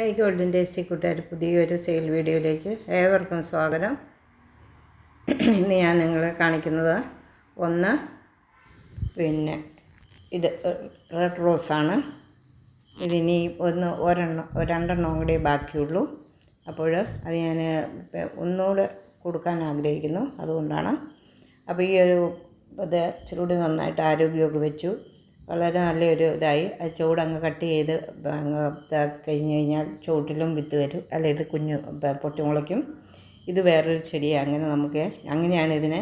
High golden tasty കൂട്ടുകാർ പുതിയൊരു sale വീഡിയോയിലേക്ക് ഏവർക്കും സ്വാഗതം. ഇന്ന് ഞാൻ നിങ്ങളെ കാണിക്കുന്നത് ഒന്ന് പിന്നെ ഇത് റെഡ് റോസാണ്. ഇതിനി ഒന്ന് ഒരെണ്ണം രണ്ടെണ്ണം കൂടി ബാക്കിയുള്ളൂ. അപ്പോൾ അത് ഞാൻ ഒന്നുകൂടെ കൊടുക്കാൻ ആഗ്രഹിക്കുന്നു അതുകൊണ്ടാണ്. അപ്പോൾ ഈ ഒരു ഇത് ഇച്ചിരി നന്നായിട്ട് ആരോഗ്യമൊക്കെ വെച്ചു. വളരെ നല്ലൊരു ഇതായി. അത് ചൂടങ്ങ് കട്ട് ചെയ്ത് അങ്ങ് കഴിഞ്ഞ് കഴിഞ്ഞാൽ ചുവട്ടിലും വിത്ത് വരും. അല്ല ഇത് കുഞ്ഞു പൊട്ടിമുളയ്ക്കും. ഇത് വേറൊരു ചെടിയാണ്. അങ്ങനെ നമുക്ക് അങ്ങനെയാണ് ഇതിനെ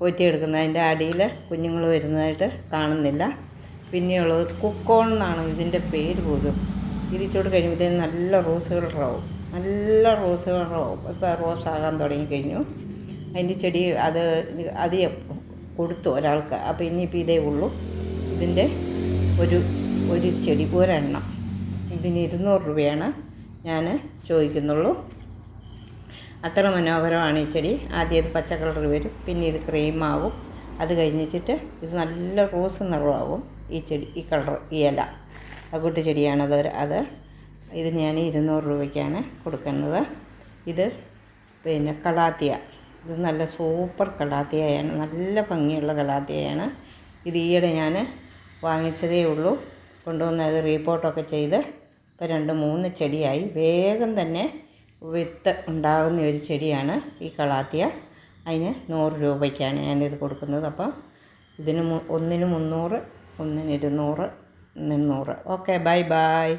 പോറ്റിയെടുക്കുന്നത്. അതിന്റെ അടിയിൽ കുഞ്ഞുങ്ങൾ വരുന്നതായിട്ട് കാണുന്നില്ല. പിന്നെയുള്ളത് കുക്കോൺ എന്നാണ് ഇതിന്റെ പേര് പോലും. ഇത് ചൂട് കഴിയുമ്പോഴത്തേന് നല്ല റോസ് കളറാവും നല്ല റോസ് കളറാവും ഇപ്പോൾ റോസ് ആകാൻ തുടങ്ങിക്കഴിഞ്ഞു അതിന്റെ ചെടി അത് അത് കൊടുത്തു ഒരാൾക്ക്. അപ്പോൾ ഇനിയിപ്പോൾ ഇതേ ഉള്ളൂ. ഇതിന്റെ ഒരു ഒരു ചെടി ഒരെണ്ണം ഇതിന് ഇരുന്നൂറ് രൂപയാണ് ഞാൻ ചോദിക്കുന്നുള്ളൂ. അത്ര മനോഹരമാണ് ഈ ചെടി. ആദ്യം ഇത് പച്ച കളർ വരും പിന്നെ ഇത് ക്രീമാകും. അത് കഴിഞ്ഞിട്ട് ഇത് നല്ല റോസ് നിറമാകും ഈ ചെടി ഈ കളർ ഈ ഇല. അകൂട്ട് ചെടിയാണത് അത് ഇത് ഞാൻ ഇരുന്നൂറ് രൂപയ്ക്കാണ് കൊടുക്കുന്നത്. ഇത് പിന്നെ കളാത്തിയ ഇത് നല്ല സൂപ്പർ കളാത്തിയയാണ് നല്ല ഭംഗിയുള്ള കളാത്തിയയാണ് ഇത് ഈയിടെ ഞാൻ വാങ്ങിച്ചതേ ഉള്ളൂ. കൊണ്ടുവന്ന് അത് റീപോർട്ടൊക്കെ ചെയ്ത് ഇപ്പോൾ രണ്ട് മൂന്ന് ചെടിയായി. വേഗം തന്നെ വിത്ത് ഉണ്ടാകുന്ന ഒരു ചെടിയാണ് ഈ കളാത്തിയ. അതിന് നൂറ് രൂപയ്ക്കാണ് ഞാനിത് കൊടുക്കുന്നത്. അപ്പം ഇതിന് ഒന്നിന് മുന്നൂറ് ഒന്നിന് ഇരുന്നൂറ് മുന്നൂറ് ഓക്കെ ബൈ ബൈ.